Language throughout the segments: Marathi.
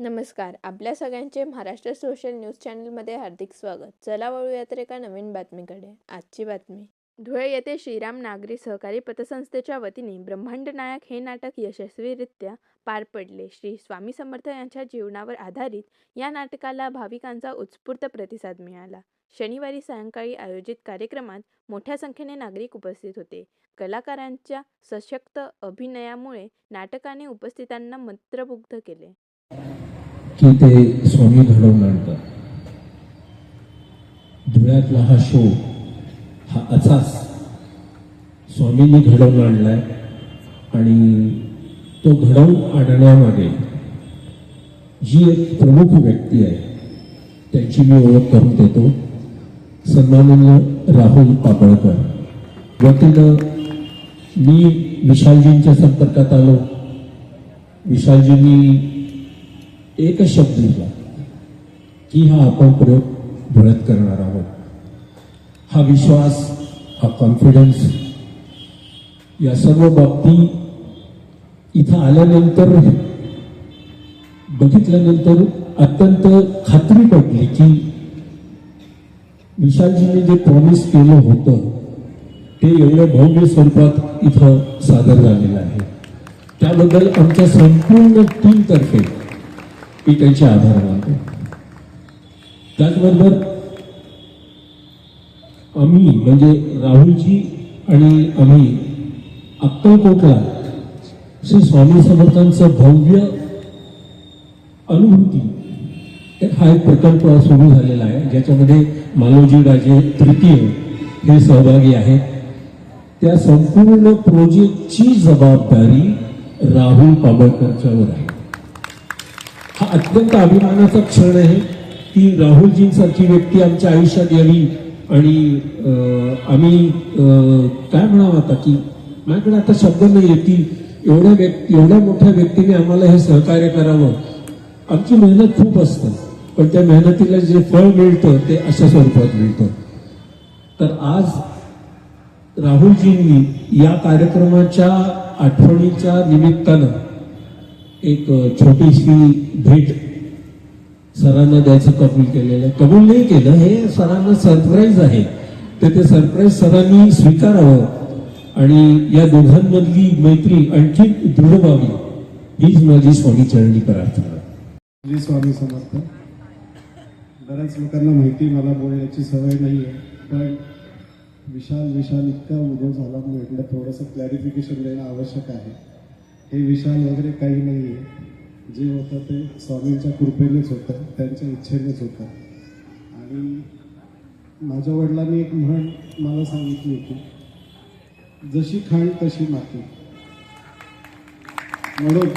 नमस्कार. आपल्या सगळ्यांचे महाराष्ट्र सोशल न्यूज चॅनलमध्ये हार्दिक स्वागत. चला वळूया तर एका नवीन बातमीकडे. आजची बातमी. धुळे येथे श्रीराम नागरी सहकारी पतसंस्थेच्या वतीने ब्रह्मांड नायक हे नाटक यशस्वीरित्या पार पडले. श्री स्वामी समर्थ यांच्या जीवनावर आधारित या नाटकाला भाविकांचा उत्स्फूर्त प्रतिसाद मिळाला. शनिवारी सायंकाळी आयोजित कार्यक्रमात मोठ्या संख्येने नागरिक उपस्थित होते. कलाकारांच्या सशक्त अभिनयामुळे नाटकाने उपस्थितांना मंत्रमुग्ध केले. की ते स्वामी घडवून आणतात. धुळ्यातला हा शो हा असाच स्वामींनी घडवून आणलाय आणि तो घडवून आणण्यामागे जी एक प्रमुख व्यक्ती आहे त्यांची मी ओळख करून देतो. सन्माननीय राहुल पापळकर. वतीनं मी विशालजींच्या संपर्कात आलो. विशालजींनी एक शब्द दिला की हा आपण प्रयोग धुळ्यात करणार आहोत. हा विश्वास हा कॉन्फिडन्स या सर्व बाबती इथं आल्यानंतर बघितल्यानंतर अत्यंत खात्री पडली की विशालजीने जे प्रॉमिस केलं होतं ते एवढ्या भव्य स्वरूपात इथं सादर झालेलं आहे. त्याबद्दल आमच्या संपूर्ण टीमतर्फे मी त्यांचे आभार मानतो त्याचबरोबर आम्ही म्हणजे राहुलजी आणि आम्ही अक्कलकोटला श्री स्वामी समर्थांचं भव्य अनुभूती हा एक प्रकल्प सुरू झालेला आहे ज्याच्यामध्ये मालोजी राजे तृतीय हे सहभागी आहेत. त्या संपूर्ण प्रोजेक्टची जबाबदारी राहुल पाबळकरच्यावर आहे. हा अत्यंत अभिमानाचा क्षण आहे. की राहुलजींसारखी व्यक्ती आमच्या आयुष्यात यावी आणि आम्ही काय म्हणावं आता की माझ्याकडे आता शब्द नाही की एवढ्या व्यक्ती एवढ्या मोठ्या व्यक्तीने आम्हाला हे सहकार्य करावं. आमची मेहनत खूप असतं. पण त्या मेहनतीला जे फळ मिळतं ते अशा स्वरूपात मिळतं. तर आज राहुलजींनी या कार्यक्रमाच्या आठवणीच्या निमित्तानं एक छोटीशी भेट सरांना द्यायचं कबूल केलेलं आहे. कबूल नाही केलं हे सरांना सरप्राईज आहे. तर ते सरप्राईज सरांनी स्वीकारावं. आणि या दोघांमधली मैत्री आणखी दृढ व्हावी हीच माझी स्वामी चरणी प्रार्थना. स्वामी समर्थ बऱ्याच लोकांना माहिती मला बोलण्याची सवय नाही आहे पण विशाल विशाल इतका उभं झाला म्हटलं थोडंसं क्लॅरिफिकेशन देणं आवश्यक आहे. हे विशाल वगैरे काही नाही आहे जे होतं ते स्वामींच्या कृपेनेच होतं त्यांच्या इच्छेनेच होतं. आणि माझ्या वडिलांनी एक म्हण मला सांगितली होती जशी खाण तशी माती. म्हणून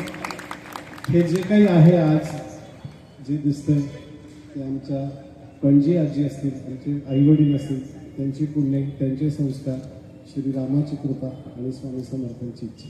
हे जे काही आहे आज जे दिसतंय ते आमच्या पणजी आजी असतील त्यांचे आईवडील असतील त्यांची पुण्य त्यांचे संस्कार श्री रामाची कृपा आणि स्वामी समर्थांची इच्छा.